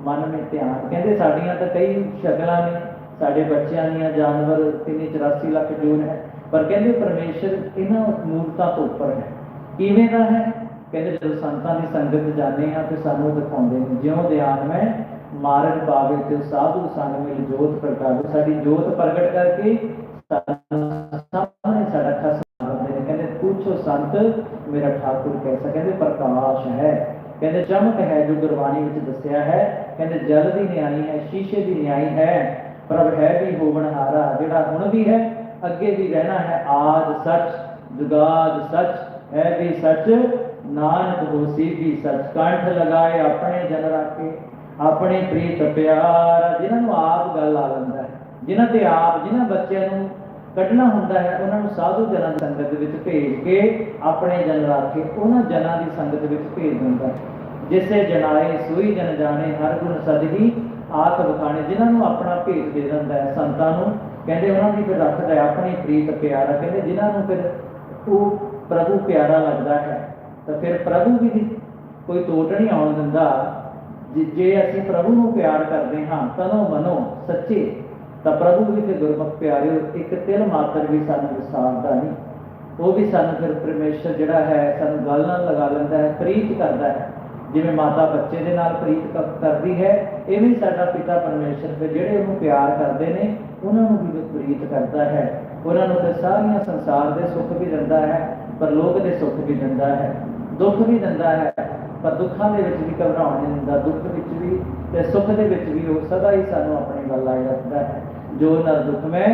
ਮਨ ਵਿੱਚ ਧਿਆਨ। ਕਹਿੰਦੇ ਸਾਡੀਆਂ ਤਾਂ ਕਈ ਸ਼ਕਲਾਂ ਨੇ, ਸਾਡੇ ਬੱਚਿਆਂ ਦੀਆਂ ਜਾਨਵਰ ਤਿੰਨ 84 ਲੱਖ ਜੂਨ ਹੈ, ਪਰ ਕਹਿੰਦੇ ਪਰਮੇਸ਼ਰ ਇਹਨਾਂ ਮੂਰਤਾਂ ਤੋਂ ਉੱਪਰ ਹੈ। ਕਿਵੇਂ ਦਾ ਹੈ? ਕਹਿੰਦੇ ਜਦੋਂ ਸੰਤਾਂ ਦੀ ਸੰਗਤ ਜਾਂਦੇ ਹਾਂ ਤੇ ਸਾਨੂੰ ਦਿਖਾਉਂਦੇ ਨੇ, ਜਿਉਂ ਧਿਆਨ ਮੈਂ ਮਾਰਗ ਪਾਵੇ ਤੇ ਸਾਧੂ ਸੰਗ ਮਿਲ ਜੋਤ ਪ੍ਰਗਟਾਵੇ ਸਾਡੀ ਜੋਤ ਪ੍ਰਗਟ ਕਰਕੇ ਸਾਹਮਣੇ ਸਾਡਾ ਖਸਮ ਆਉਂਦੇ ਨੇ। ਕਹਿੰਦੇ, ਪੁੱਛੋ ਸੰਤ, ਮੇਰਾ ਠਾਕੁਰ ਕੈਸਾ? ਕਹਿੰਦੇ, ਪ੍ਰਕਾਸ਼ ਹੈ। ਕਹਿੰਦੇ ਚਮਕ ਹੈ ਜੋ ਗੁਰਬਾਣੀ ਵਿੱਚ ਦੱਸਿਆ ਹੈ। ਕਹਿੰਦੇ, ਜਲ ਦੀ ਨਿਆਈ ਹੈ, ਸ਼ੀਸ਼ੇ ਦੀ ਨਿਆਈ ਹੈ। ਪ੍ਰਭ ਹੈ ਵੀ ਹੋਵਨਹਾਰਾ ਜਿਹੜਾ ਹੁਣ ਵੀ ਹੈ, ਅੱਗੇ ਵੀ ਰਹਿਣਾ ਹੈ ਆਦ ਸੱਚ, ਜੁਗਾਦ ਸੱਚ, ਹੈ ਵੀ ਸੱਚ, ਨਾਨਕ ਹੋਸੀ ਵੀ ਸੱਚ। ਕੰਠ ਲਗਾਏ ਆਪਣੇ ਜਨ ਰਾਖੇ ਆਪਣੇ ਪ੍ਰੀਤ ਪਿਆਰ। ਜਿਨ੍ਹਾਂ ਨੂੰ ਆਪ ਗੱਲ ਆ ਲੈਂਦਾ ਹੈ, ਜਿਨ੍ਹਾਂ ਤੇ ਆਪ, ਜਿਨ੍ਹਾਂ ਬੱਚਿਆਂ ਨੂੰ ਕੱਢਣਾ ਹੁੰਦਾ ਹੈ, ਉਹਨਾਂ ਨੂੰ ਸਾਧੂ ਜਨਾਂ ਦੀ ਸੰਗਤ ਵਿੱਚ ਭੇਜ ਕੇ ਆਪਣੇ ਜਨ ਰਾਖੇ ਉਹਨਾਂ ਜਨਾਂ ਦੀ ਸੰਗਤ ਵਿੱਚ ਭੇਜ ਦਿੰਦਾ ਜਿਸੇ ਜਨਾਏ ਸੂਈ ਜਨ ਜਾਣੇ, ਹਰ ਗੁਣ ਸਦਹੀ ਆਤ ਬਖਾਣੇ ਜਿਨ੍ਹਾਂ ਨੂੰ ਆਪਣਾ ਭੇਜ ਦੇ ਦਿੰਦਾ ਹੈ ਸੰਤਾਂ ਨੂੰ। ਕਹਿੰਦੇ ਉਹਨਾਂ ਦੀ ਫਿਰ ਰੱਖਦਾ ਹੈ ਆਪਣੀ ਪ੍ਰੀਤ ਪਿਆਰਾ, ਕਹਿੰਦੇ ਜਿਨ੍ਹਾਂ ਨੂੰ ਫਿਰ ਉਹ ਪ੍ਰਭੂ ਪਿਆਰਾ ਲੱਗਦਾ ਹੈ, ਤਾਂ ਫਿਰ ਪ੍ਰਭੂ ਵੀ ਦੀ ਕੋਈ ਤੋਟ ਨਹੀਂ ਆਉਣ ਦਿੰਦਾ। ਜੇ ਅਸੀਂ ਪ੍ਰਭੂ ਨੂੰ ਪਿਆਰ ਕਰਦੇ ਹਾਂ, ਤਨੋ ਮਨੋ ਸੱਚੇ ਤਾਂ ਪ੍ਰਭੂ ਵੀ ਤੇ ਗੁਰਮੁਖ ਪਿਆਰਿਓ, ਇੱਕ ਤਿਲ ਮਾਤਰ ਵੀ ਸਾਨੂੰ ਵਿਸਾਰਦਾ ਨਹੀਂ। ਉਹ ਵੀ ਸਾਨੂੰ ਫਿਰ ਪਰਮੇਸ਼ਰ ਜਿਹੜਾ ਹੈ, ਸਾਨੂੰ ਗੱਲ ਨਾਲ ਲਗਾ ਲੈਂਦਾ ਹੈ, ਪ੍ਰੀਤ ਕਰਦਾ ਹੈ। ਜਿਵੇਂ ਮਾਤਾ ਬੱਚੇ ਦੇ ਨਾਲ ਪ੍ਰੀਤ ਕਰਦੀ ਹੈ, ਇਹ ਵੀ ਸਾਡਾ ਪਿਤਾ ਪਰਮੇਸ਼ਰ ਫਿਰ ਜਿਹੜੇ ਉਹਨੂੰ ਪਿਆਰ ਕਰਦੇ ਨੇ, ਉਹਨਾਂ ਨੂੰ ਵੀ ਪ੍ਰੀਤ ਕਰਦਾ ਹੈ। ਉਹਨਾਂ ਨੂੰ ਤੇ ਸਾਰੀਆਂ ਸੰਸਾਰ ਦੇ ਸੁੱਖ ਵੀ ਦਿੰਦਾ ਹੈ ਪਰ ਲੋਕ ਦੇ ਸੁੱਖ ਵੀ ਦਿੰਦਾ ਹੈ, ਦੁੱਖ ਵੀ ਦਿੰਦਾ ਹੈ। ਪਰ ਦੁੱਖਾਂ ਦੇ ਵਿੱਚ ਵੀ ਘਬਰਾਉਣ ਨਹੀਂ ਦਿੰਦਾ, ਦੁੱਖ ਵਿੱਚ ਵੀ ਤੇ ਸੁੱਖ ਦੇ ਵਿੱਚ ਵੀ ਉਹ ਸਦਾ ਹੀ ਸਾਨੂੰ ਆਪਣੀ ਗੱਲ ਆਈ ਰੱਖਦਾ ਹੈ। ਜੋ ਨਰ ਦੁੱਖ ਮੈਂ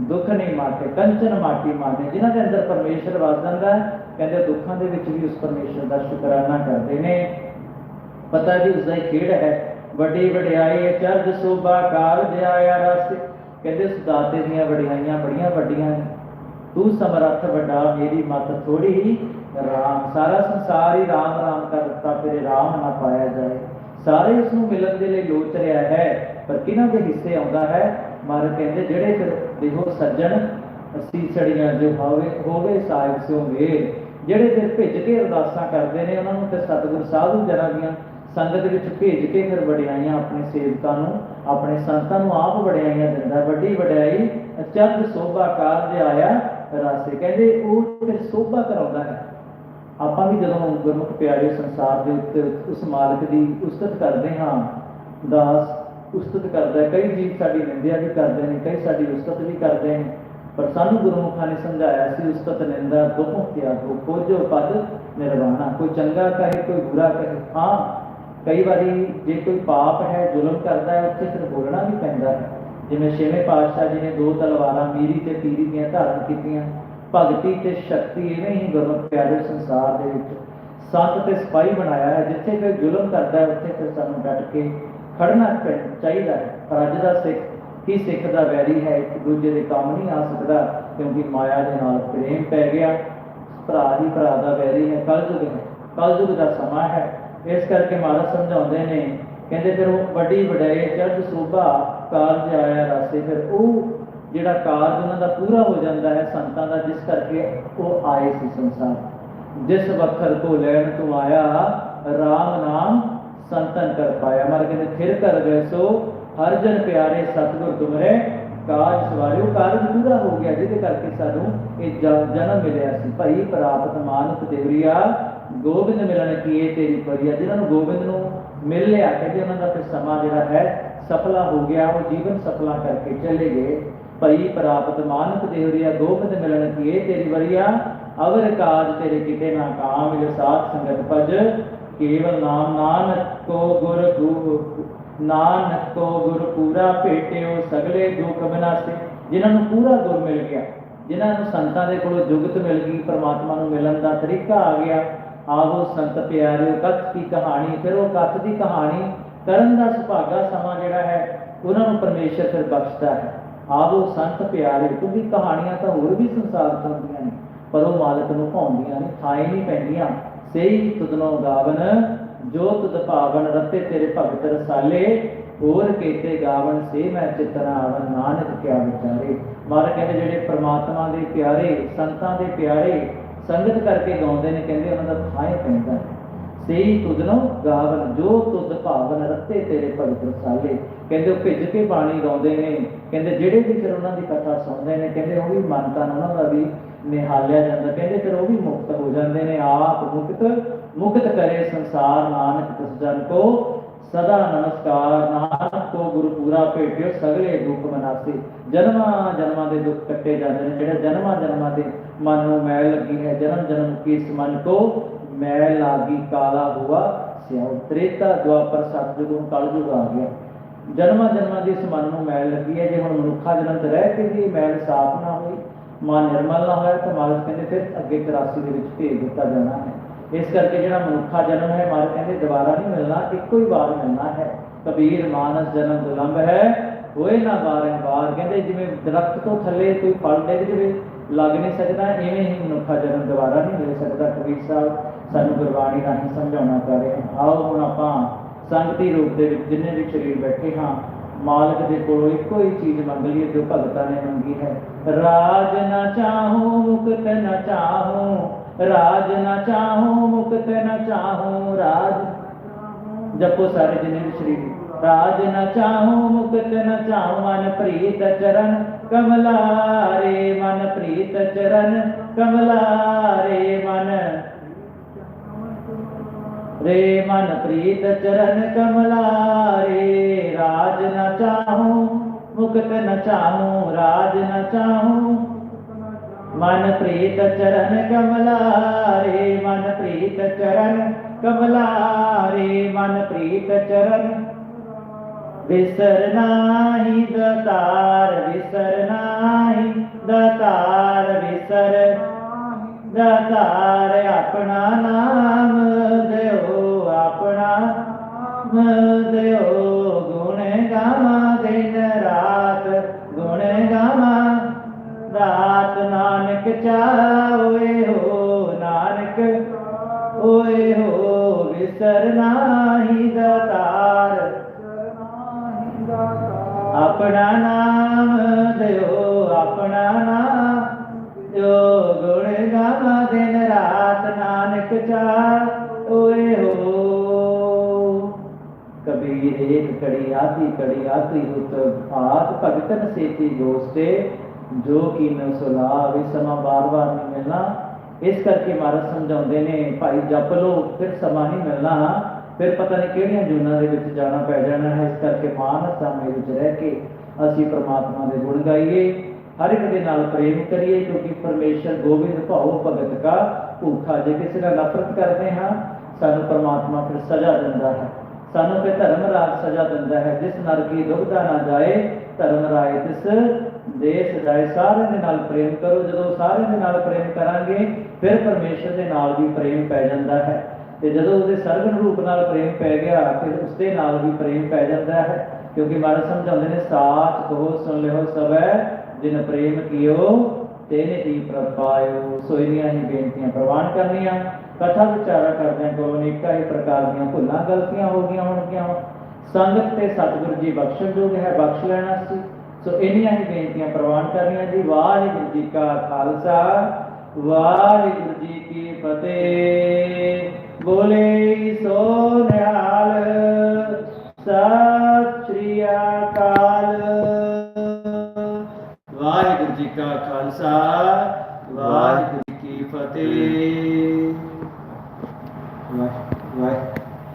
ਦੁੱਖ ਨਹੀਂ ਮਾਰਦੇ, ਕੰਚਨ ਮਾਟੀ ਮਾਰਦੇ, ਜਿਨ੍ਹਾਂ ਦੇ ਅੰਦਰ ਪਰਮੇਸ਼ਰ ਵਸ ਜਾਂਦਾ ਹੈ, ਕਹਿੰਦੇ ਦੁੱਖਾਂ ਦੇ ਵਿੱਚ ਵੀ ਉਸ ਪਰਮੇਸ਼ਰ ਦਾ ਸ਼ੁਕਰਾਨਾ ਕਰਦੇ ਨੇ। ਪਤਾ ਜੀ ਉਸ ਦਾ ਹੀ ਖੇਡ ਹੈ, ਵੱਡੀ ਵਡਿਆਈ ਚਰਜ ਸੋਭਾ ਕਾਰਜ ਆਇਆ ਰਸ। ਕਹਿੰਦੇ ਉਸ ਦਾਤੇ ਦੀਆਂ ਵਡਿਆਈਆਂ ਬੜੀਆਂ ਵੱਡੀਆਂ ਨੇ। ਤੂੰ ਸਮਰੱਥ ਵੱਡਾ, ਮੇਰੀ ਮਤ ਥੋੜੀ ਹੀ ਰਾਮ, ਸਾਰਾ ਸੰਸਾਰ ਹੀ ਰਾਮ ਰਾਮ ਕਰ ਤੇਰੇ ਰਾਮ ਨਾ ਪਾਇਆ ਜਾਏ। ਸਾਰੇ ਇਸ ਨੂੰ ਮਿਲਣ ਦੇ ਲਈ ਲੋਚ ਰਿਹਾ ਹੈ, ਪਰ ਕਿਹਨਾਂ ਦੇ ਹਿੱਸੇ ਆਉਂਦਾ ਹੈ? ਮਹਾਰਾਜ ਕਹਿੰਦੇ, ਜਿਹੜੇ ਫਿਰ ਦੇਖੋ ਸੱਜਣ, ਅਸੀਂ ਛੜੀਆਂ ਜੋ ਹੋਵੇ ਹੋਵੇ ਸਾਹਿਬ ਸਿਓਗੇ ਜਿਹੜੇ ਫਿਰ ਭਿੱਜ ਕੇ ਅਰਦਾਸਾਂ ਕਰਦੇ ਨੇ, ਉਹਨਾਂ ਨੂੰ ਤੇ ਸਤਿਗੁਰ ਸਾਧੂ ਜਨਾਂ ਦੀਆਂ ਸੰਗਤ ਵਿੱਚ ਭੇਜ ਕੇ ਫਿਰ ਵਡਿਆਈਆਂ ਆਪਣੇ ਸੇਵਕਾਂ ਨੂੰ, ਆਪਣੇ ਸੰਤਾਂ ਨੂੰ ਆਪ ਵਡਿਆਈਆਂ ਦਿੰਦਾ। ਵੱਡੀ ਵਡਿਆਈ ਚੰਦ ਸੋਭਾ ਕਾਰਜ ਆਇਆ, ਰਾਸੇ ਕਹਿੰਦੇ, ਉਹ ਫਿਰ ਸੋਭਾ ਕਰਾਉਂਦਾ ਹੈ। ਆਪਾਂ ਵੀ ਜਦੋਂ ਗੁਰਮੁਖ ਪਿਆਰੇ ਸੰਸਾਰ ਦੇ ਉੱਤੇ ਉਸ ਮਾਲਕ ਦੀ ਉਸਤਤ ਕਰਦੇ ਹਾਂ, ਦਾਸ ਉਸਤਤ ਕਰਦਾ ਹੈ। ਕਈ ਜੀਵ ਸਾਡੀ ਨਿੰਦਿਆ ਵੀ ਕਰਦੇ ਨੇ, ਕਈ ਸਾਡੀ ਉਸਤਤ ਵੀ ਕਰਦੇ ਨੇ, ਪਰ ਸਾਨੂੰ ਗੁਰਮੁਖਾਂ ਨੇ ਸਮਝਾਇਆ ਸੀ, ਉਸਤਤ, ਨਿੰਦਾ ਦੋਹਾਂ ਤਿਆਗੋ ਖੋਜੋ ਪਦ ਨਿਰਵਾਣਾ, ਕੋਈ ਚੰਗਾ ਕਹੇ, ਕੋਈ ਬੁਰਾ ਕਹੇ। ਹਾਂ, ਕਈ ਵਾਰੀ ਜੇ ਕੋਈ ਪਾਪ ਹੈ, ਜ਼ੁਲਮ ਕਰਦਾ ਹੈ, ਉੱਥੇ ਫਿਰ ਬੋਲਣਾ ਵੀ ਪੈਂਦਾ ਹੈ। ਜਿਵੇਂ ਛੇਵੇਂ ਪਾਤਸ਼ਾਹ ਜੀ ਨੇ ਦੋ ਤਲਵਾਰਾਂ ਮੀਰੀ ਤੇ ਪੀਰੀ ਦੀਆਂ ਧਾਰਨ ਕੀਤੀਆਂ ਭਗਤੀ ਤੇ ਸ਼ਕਤੀ ਇਵੇਂ ਹੀ ਗੁਰਮੁਖ ਪਿਆਰੇ ਸੰਸਾਰ ਦੇ ਵਿੱਚ ਸੰਤ ਤੇ ਸਿਪਾਹੀ ਬਣਾਇਆ ਹੈ, ਜਿੱਥੇ ਕੋਈ ਜ਼ੁਲਮ ਕਰਦਾ ਹੈ, ਉੱਥੇ ਫਿਰ ਸਾਨੂੰ ਡਟ ਕੇ ਖੜਨਾ ਚਾਹੀਦਾ ਹੈ। ਪਰ ਅੱਜ ਦਾ ਸਿੱਖ ਕੀ ਸਿੱਖ ਦਾ ਵੈਰੀ ਹੈ, ਇੱਕ ਦੂਜੇ ਦੇ ਕੰਮ ਨਹੀਂ ਆ ਸਕਦਾ, ਕਿਉਂਕਿ ਮਾਇਆ ਦੇ ਨਾਲ ਪ੍ਰੇਮ ਪੈ ਗਿਆ। ਭਰਾ ਹੀ ਭਰਾ ਦਾ ਵੈਰੀ ਹੈ, ਕਲਯੁਗ ਹੈ, ਕਲਯੁਗ ਦਾ ਸਮਾਂ ਹੈ। ਇਸ ਕਰਕੇ ਮਹਾਰਾਜ ਸਮਝਾਉਂਦੇ ਨੇ, ਕਹਿੰਦੇ ਫਿਰ ਉਹ ਵੱਡੀ ਵਡਾਈ ਚੜ੍ਹ ਸੋਭਾ ਕਾਰਜ ਆਇਆ ਰਾਸੇ ਫਿਰ ਉਹ ਜਿਹੜਾ ਕਾਰਜ ਉਹਨਾਂ ਦਾ ਪੂਰਾ ਹੋ ਜਾਂਦਾ ਹੈ, ਸੰਤਾਂ ਦਾ, ਜਿਸ ਕਰਕੇ ਉਹ ਆਏ ਸੀ ਸੰਸਾਰ। ਜਿਸ ਵਖਰ ਕੋ ਲੈਣ ਤੂੰ ਆਇਆ RAM ਨਾਮ ਸੰਤਨ ਕਰ ਪਾਇਆ। ਮਰ ਕਹਿੰਦੇ, ਫਿਰ ਕਰ ਗਏ ਸੋ, ਹਰ ਜਨ ਪਿਆਰੇ ਸਤਿਗੁਰ ਤੁਮਰੇ, ਕਾਜ ਸਵਾਰਿਓ, ਕਾਰਜ ਪੂਰਾ ਹੋ ਗਿਆ, ਜਿਹਦੇ ਕਰਕੇ ਸਾਨੂੰ ਇਹ ਜਨਮ ਮਿਲਿਆ ਸੀ। ਭਾਈ ਪ੍ਰਾਪਤ ਮਾਨਤ ਦੇਵਰੀਆ, ਗੋਬਿੰਦ ਮਿਲਣ ਕੀ ਇਹ ਤੇਰੀ ਪਰਿਆ। ਜਿਹਨਾਂ ਨੂੰ ਗੋਬਿੰਦ ਨੂੰ ਮਿਲ ਲਿਆ, ਕਹਿੰਦੇ ਉਹਨਾਂ ਦਾ ਫਿਰ ਸਮਾਂ ਜਿਹੜਾ ਹੈ, ਸਫਲਾ ਹੋ ਗਿਆ। ਉਹ ਜੀਵਨ ਸਫਲਾ ਕਰਕੇ ਚਲੇ ਗਏ। ਭਈ ਪ੍ਰਾਪਤ ਮਾਨਤ ਦੇਵਰੀਆ ਗੋਬਿੰਦ ਮਿਲਣ ਕੀਏ ਤੇਰੀ ਵਰਿਆ, ਅਵਰ ਕਾਜ ਤੇਰੇ ਕਿਤੇ ਨਾ ਕਾਮ ਮਿਲ ਸਾਥ ਸੰਗਤ ਭਜ, ਕੇਵਲ ਨਾਮ ਨਾਨਕ ਕੋ ਗੁਰ ਗੂ ਨਾਨਕ ਕੋ ਗੁਰ ਪੂਰਾ ਭੇਟਿਓ ਸਗਲੇ ਦੁੱਖ ਬਿਨਾਸੇ। ਜਿਨ੍ਹਾਂ ਨੂੰ ਪੂਰਾ ਗੁਰ ਮਿਲ ਗਿਆ, ਜਿਨ੍ਹਾਂ ਨੂੰ ਸੰਤਾਂ ਦੇ ਕੋਲੋਂ ਜੁਗਤ ਮਿਲ ਗਈ, ਪਰਮਾਤਮਾ ਨੂੰ ਮਿਲਣ ਦਾ ਤਰੀਕਾ ਆ ਗਿਆ ਆਹੋ ਸੰਤ ਪਿਆਰਿਓ, ਕਥ ਦੀ ਕਹਾਣੀ, ਫਿਰ ਉਹ ਕਥ ਦੀ ਕਹਾਣੀ, ਕਰਨ ਦਾ ਸੁਭਾਗਾ ਸਮਾਂ ਜਿਹੜਾ ਹੈ, ਉਹਨਾਂ ਨੂੰ ਪਰਮੇਸ਼ਰ ਫਿਰ ਬਖਸ਼ਦਾ ਹੈ। ਆਵੋ ਸੰਤ ਪਿਆਰੇ, ਕਿਉਂਕਿ ਕਹਾਣੀਆਂ ਤਾਂ ਹੋਰ ਵੀ ਸੰਸਾਰ ਚ ਹੁੰਦੀਆਂ ਨੇ, ਪਰ ਉਹ ਮਾਲਕ ਨੂੰ ਭਾਉਂਦੀਆਂ ਨੇ ਥਾਏ ਨਹੀਂ ਪੈਂਦੀਆਂ। ਸਹੀ ਤੁਧਨੋਂ ਗਾਵਨ, ਜੋ ਤੁਦ ਭਾਵਨ ਰਤੇ ਤੇਰੇ ਭਗਤ ਰਸਾਲੇ। ਹੋਰ ਕੀਤੇ ਗਾਵਨ, ਸੇ ਮੈਂ ਚਿਤਨਾ ਆਵਨ, ਨਾਨਕ ਕਿਆ ਵਿਚਾਰੇ। ਮਾਰ ਕਹਿੰਦੇ, ਜਿਹੜੇ ਪ੍ਰਮਾਤਮਾ ਦੇ ਪਿਆਰੇ, ਸੰਤਾਂ ਦੇ ਪਿਆਰੇ ਸੰਗਤ ਕਰਕੇ ਗਾਉਂਦੇ ਨੇ, ਕਹਿੰਦੇ ਉਹਨਾਂ ਦਾ ਥਾਏ ਪੈਂਦਾ। ਹੈ ਸਹੀ ਗਾਵਨ, ਜੋ ਤੁਧ ਭਾਵਨ ਰਤੇ ਤੇਰੇ ਭਗਤ ਰਸਾਲੇ ਕਹਿੰਦੇ ਉਹ ਭਿੱਜ ਕੇ ਬਾਣੀ ਗਾਉਂਦੇ ਨੇ। ਕਹਿੰਦੇ ਜਿਹੜੇ ਵੀ ਫਿਰ ਉਹਨਾਂ ਦੀ ਕਥਾ ਸੁਣਦੇ ਨੇ, ਕਹਿੰਦੇ ਉਹ ਵੀ ਮਨ ਤਨ ਉਹਨਾਂ ਦਾ ਵੀ ਨਿਹਾਲਿਆ ਜਾਂਦਾ। ਕਹਿੰਦੇ ਫਿਰ ਉਹ ਵੀ ਮੁਕਤ ਹੋ ਜਾਂਦੇ ਨੇ, ਆਪ ਮੁਕਤ ਮੁਕਤ ਕਰੇ ਸੰਸਾਰ। ਨਾਨਕ ਤਿਸ ਜਨ ਕੋ ਸਦਾ ਨਮਸਕਾਰ। ਨਾਨਕ ਕੋ ਗੁਰੂ ਪੂਰਾ ਭੇਟਿਓ, ਸਗਲੇ ਦੁੱਖ ਮਨਾਸੇ। ਜਨਮਾਂ ਜਨਮਾਂ ਦੇ ਦੁੱਖ ਕੱਟੇ ਜਾਂਦੇ ਨੇ। ਜਿਹੜੇ ਜਨਮਾਂ ਜਨਮਾਂ ਦੇ ਮਨ ਨੂੰ ਮੈਲ ਲੱਗੀ ਹੈ, ਜਨਮ ਜਨਮ ਕੀ ਇਸ ਮਨ ਕੋ ਮੈਲ ਲਾਗੀ ਕਾਲਾ ਹੁਆ ਸਿਆਉ ਤ੍ਰੇਤਾ ਦੁਆਪਰ ਸਤਜੁਗ ਕਲਯੁਗ ਆ ਗਿਆ। ਜਨਮਾਂ ਜਨਮਾਂ ਦੀ ਇਸ ਮਨ ਨੂੰ ਮੈਲ ਲੱਗੀ ਹੈ, ਜੇ ਹੁਣ ਮਨੁੱਖਾ ਜਨਮ ਤੇ ਰਹਿ ਕੇ ਵੀ ਮੈਲ ਸਾਫ਼ ਨਾ ਹੋਈ ਮਨ ਨਿਰਮਲ ਨਾ ਹੋਇਆ, ਤਾਂ ਮਾਲਕ ਕਹਿੰਦੇ ਫਿਰ ਅੱਗੇ 84 ਦੇ ਵਿੱਚ ਭੇਜ ਦਿੱਤਾ ਜਾਣਾ ਹੈ। ਇਸ ਕਰਕੇ ਜਿਹੜਾ ਮਨੁੱਖਾ ਜਨਮ ਹੈ, ਮਾਲਕ ਕਹਿੰਦੇ ਦੁਬਾਰਾ ਨਹੀਂ ਮਿਲਣਾ, ਇੱਕੋ ਹੀ ਵਾਰ ਮਿਲਣਾ ਹੈ। ਕਬੀਰ, ਮਾਨਸ, ਜਨਮ ਦੁਲੰਭ ਹੈ, ਹੋਏ ਨਾ ਬਾਰੰਬਾਰ ਕਹਿੰਦੇ ਜਿਵੇਂ ਦਰਖਤ ਤੋਂ ਥੱਲੇ ਕੋਈ ਫਲ ਡਿੱਗ ਜਵੇ, ਲੱਗ ਨਹੀਂ ਸਕਦਾ ਐਵੇਂ ਹੀ ਮਨੁੱਖਾ ਜਨਮ ਦੁਬਾਰਾ ਨਹੀਂ ਮਿਲ ਸਕਦਾ, ਕਬੀਰ ਸਾਹਿਬ। ਸਾਨੂੰ ਗੁਰਬਾਣੀ ਰਾਹੀਂ ਸਮਝਾਉਣਾ ਕਰ ਰਿਹਾ ਆਓ ਹੁਣ ਆਪਾਂ ਸੰਗਤੀ ਰੂਪ ਦੇ ਵਿੱਚ ਜਿੰਨੇ ਵੀ ਸਰੀਰ ਬੈਠੇ ਹਾਂ, ਮਾਲਕ ਦੇ ਕੋਲੋਂ ਇੱਕੋ ਹੀ ਚੀਜ਼ ਮੰਗ ਲਈ ਜੋ ਭਗਤਾਂ ਨੇ ਮੰਗੀ ਹੈ। ਰਾਜ ਨਾ ਚਾਹੂੰ, ਮੁਕਤ ਨਾ ਚਾਹੂੰ, ਰਾਜ ਨਾ ਚਾਹੂੰ, ਮੁਕਤ ਨਾ ਚਾਹੂੰ, ਰਾਜ। ਜਪੋ ਸਾਰੇ ਜਿੰਨੇ ਵੀ ਸਰੀਰ। ਰਾਜ ਨਾ ਚਾਹੂੰ, ਮੁਕਤ ਨਾ ਚਾਹੂੰ, ਮਨ ਪ੍ਰੀਤ ਚਰਨ ਕਮਲਾਰੇ, ਮਨ ਪ੍ਰੀਤ ਚਰਨ ਕਮਲਾਰੇ, ਮਨ ਰੇ ਮਨ ਪ੍ਰੀਤ ਚਰਨ ਕਮਲਾਰੇ ਰਾਜ ਨ ਚਾਹੂੰ, ਮੁਕਤ ਨ ਚਾਹੂੰ, ਰਾਜ ਨ ਚਾਹੂੰ। ਮਨ ਪ੍ਰੀਤ ਚਰਨ ਕਮਲਾਰੇ ਮਨ ਪ੍ਰੀਤ ਚਰਨ ਕਮਲਾਰੇ ਮਨ ਪ੍ਰੀਤ ਚਰਨ। ਵਿਸਰ ਨਾਹੀ ਦਤਾਰ, ਵਿਸਰ ਨਾਹੀ ਦਤਾਰ, ਵਿਸਰ ਦਾਤਾਰ ਆਪਣਾ ਨਾਮ ਦਿਓ, ਆਪਣਾ ਨਾਮ ਦਿਓ। ਗੁਣ ਗਾਵਾਂ ਦਿਨ ਰਾਤ, ਗੁਣ ਗਾਵਾਂ ਰਾਤ। ਨਾਨਕ ਚਾਵੇ ਹੋ, ਨਾਨਕ ਓਏ ਹੋ, ਵਿਸਰ ਨਾਹੀ ਦਾਤਾਰ ਆਪਣਾ ਨਾਮ ਦਿਓ, ਆਪਣਾ ਨਾਮ ਨਾਨਕ ਓਏ ਹੋ। ਕਬੀਰ ਏਕ ਕੜੀ ਆਦੀ ਕੜੀ ਆਦੀ ਹੁਤ ਆਤ ਭਗਤਨ ਸੇਤੀ ਦੋਸਤੇ ਜੋ ਕੀਨ ਸੁਲਾਵੇ ਸਮਾਂ ਬਾਰ-ਬਾਰ ਨਹੀਂ ਮਿਲਣਾ। ਇਸ ਕਰਕੇ ਮਹਾਰਾਜ ਸਮਝਾਉਂਦੇ ਨੇ, ਭਾਈ, ਜਪ ਲੋ ਫਿਰ ਸਮਾਂ ਨਹੀਂ ਮਿਲਣਾ। ਫਿਰ ਪਤਾ ਨਹੀਂ ਕਿਹੜੀਆਂ ਜੂਨਾਂ ਦੇ ਵਿੱਚ ਜਾਣਾ ਪੈ ਜਾਣਾ ਹੈ। ਇਸ ਕਰਕੇ ਮਾਨਸ ਸਾਮੇ ਵਿੱਚ ਰਹਿ ਕੇ ਅਸੀਂ ਪ੍ਰਮਾਤਮਾ ਦੇ ਗੁਣ ਗਾਈਏ। ਹਰ ਇੱਕ ਦੇ ਨਾਲ ਪ੍ਰੇਮ ਕਰੀਏ, ਕਿਉਂਕਿ ਪਰਮੇਸ਼ਰ ਗੋਬਿੰਦ ਭਾਉ ਭਗਤ ਕਾ ਭੂਖਾ ਜੇ ਕਿਸੇ ਨਾਲ ਨਫ਼ਰਤ ਕਰਦੇ ਹਾਂ, ਸਾਨੂੰ ਪਰਮਾਤਮਾ ਫਿਰ ਸਜ਼ਾ ਦਿੰਦਾ ਹੈ। ਸਾਨੂੰ ਫਿਰ ਧਰਮ ਰਾਜ ਸਜ਼ਾ ਦਿੰਦਾ ਹੈ। ਜਿਸ ਨਰ ਕੀ ਨਾ ਜਾਏ, ਧਰਮ ਰਾਏ ਤਿਸ ਦੇਸ ਜਾਏ। ਸਾਰਿਆਂ ਦੇ ਨਾਲ ਪ੍ਰੇਮ ਕਰੋ। ਜਦੋਂ ਸਾਰਿਆਂ ਦੇ ਨਾਲ ਪ੍ਰੇਮ ਕਰਾਂਗੇ, ਫਿਰ ਪਰਮੇਸ਼ਰ ਦੇ ਨਾਲ ਵੀ ਪ੍ਰੇਮ ਪੈ ਜਾਂਦਾ ਹੈ। ਤੇ ਜਦੋਂ ਉਹਦੇ ਸਰਗਨ ਰੂਪ ਨਾਲ ਪ੍ਰੇਮ ਪੈ ਗਿਆ, ਫਿਰ ਉਸਦੇ ਨਾਲ ਵੀ ਪ੍ਰੇਮ ਪੈ ਜਾਂਦਾ ਹੈ। ਕਿਉਂਕਿ ਮਹਾਰਾਜ ਸਮਝਾਉਂਦੇ ਨੇ ਸਾਥ ਕਹੋ, ਸੁਣ ਲਿਓ ਸਭੈ ਜਿਨ ਪ੍ਰੇਮ ਕੀਓ, ਤੇਨੇ ਦੀ ਪ੍ਰਪਾਇਓ ਸੋ ਇਹਨੀਆਂ ਹੀ ਬੇਨਤੀਆਂ ਪ੍ਰਵਾਨ ਕਰਨੀਆਂ। ਕਥਾ ਵਿਚਾਰਾ ਕਰਦਿਆਂ ਕੋਲ ਅਨੇਕਾਂ ਹੀ ਪ੍ਰਕਾਰ ਦੀਆਂ ਭੁੱਲਾਂ ਗਲਤੀਆਂ ਹੋ ਗਈਆਂ ਹੋਣਗੀਆਂ। ਸੰਗਤ ਤੇ ਸਤਿਗੁਰੂ ਜੀ ਬਖਸ਼ਣ ਹੈ, ਬਖਸ਼ ਲੈਣਾ ਸੀ। ਸੋ ਇਹਨੀਆਂ ਹੀ ਬੇਨਤੀਆਂ ਪ੍ਰਵਾਨ ਕਰਨੀਆਂ ਜੀ। ਵਾਹਿਗੁਰੂ ਜੀ ਕਾ ਖਾਲਸਾ, ਵਾਹਿਗੁਰੂ ਜੀ ਕੀ ਫਤਿਹ। ਬੋਲੇ ਸੋ ਨਿਹਾਲ ਸਤਿ ਜੀ ਕਾ ਖਾਲਸਾ ਵਾਹਿਗੁਰੂ ਕੀ ਫਤਿਹ।